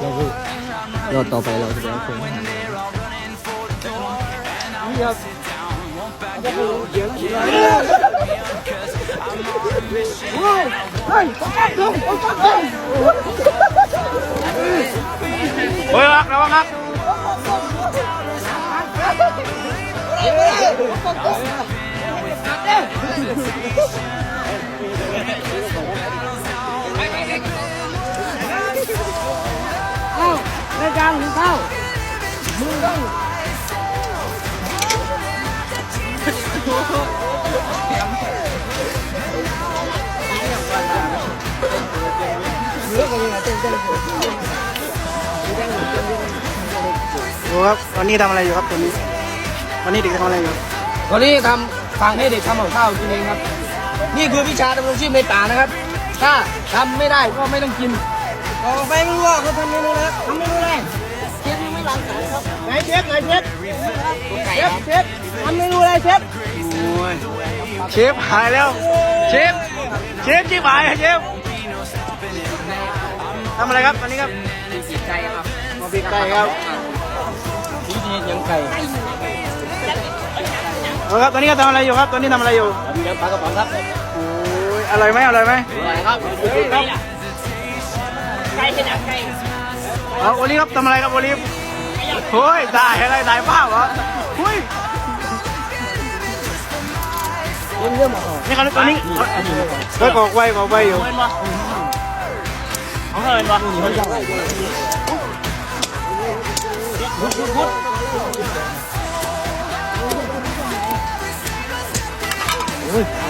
เราก็เราต่อไปเราจะไปเอาคงนี่ครับจะไปเดี๋ยวเดี๋ยเฮ้ยเฮ้ยลงลงลงเฮ้ยรักระวังครับเข้ กลางเข้ามือต้องเลือกกันยังไงเต้นเต้นดูครับตอนนี้ทำอะไรอยู่ครับตอนนี้ วันนี้เด็กทำอะไรอยู่วันนี้ทำฟังให้เด็กทำกับข้าวกินเองครับ นี่คือวิชาดำรงชีพในป่านะครับ ถ้าทำไม่ได้ก็ไม่ต้องกิน ต่อไปไม่รู้ว่าเขาทำเมนูอะไรทำเมนูอะไรเชฟยังไม่ล้างจานครับไหนเชฟไหนเชฟเชฟเชฟทำเมนูอะไรเชฟโอ้ยเชฟหายแล้ว เชฟเชฟชิบหายอะเชฟทำอะไรครับตอนนี้ครับปีกไก่ครับมาปีกไก่ครับนี่นี่ยังไก่เออครับตอนนี้ก็ทำอะไรอยู่ครับตอนนี้ทำอะไรอยู่เดี๋ยวปลากระป๋องครับโอ้ยอร่อยไหมอร่อยไหมอะไรครับครับไก่ เป็นยังไงเอาโอลิฟครับทำอะไรครับโอลิฟเฮ้ยตายอะไรตายเปล่าเหรอเฮ้ยเรื่องเรื่องมาก่อนนี่เขาตอนนี้เฮ้ยกอกไว้กอกไว้อยู่เขาเหินวะเขาจะไล่พุดพุดพุดโอ้ย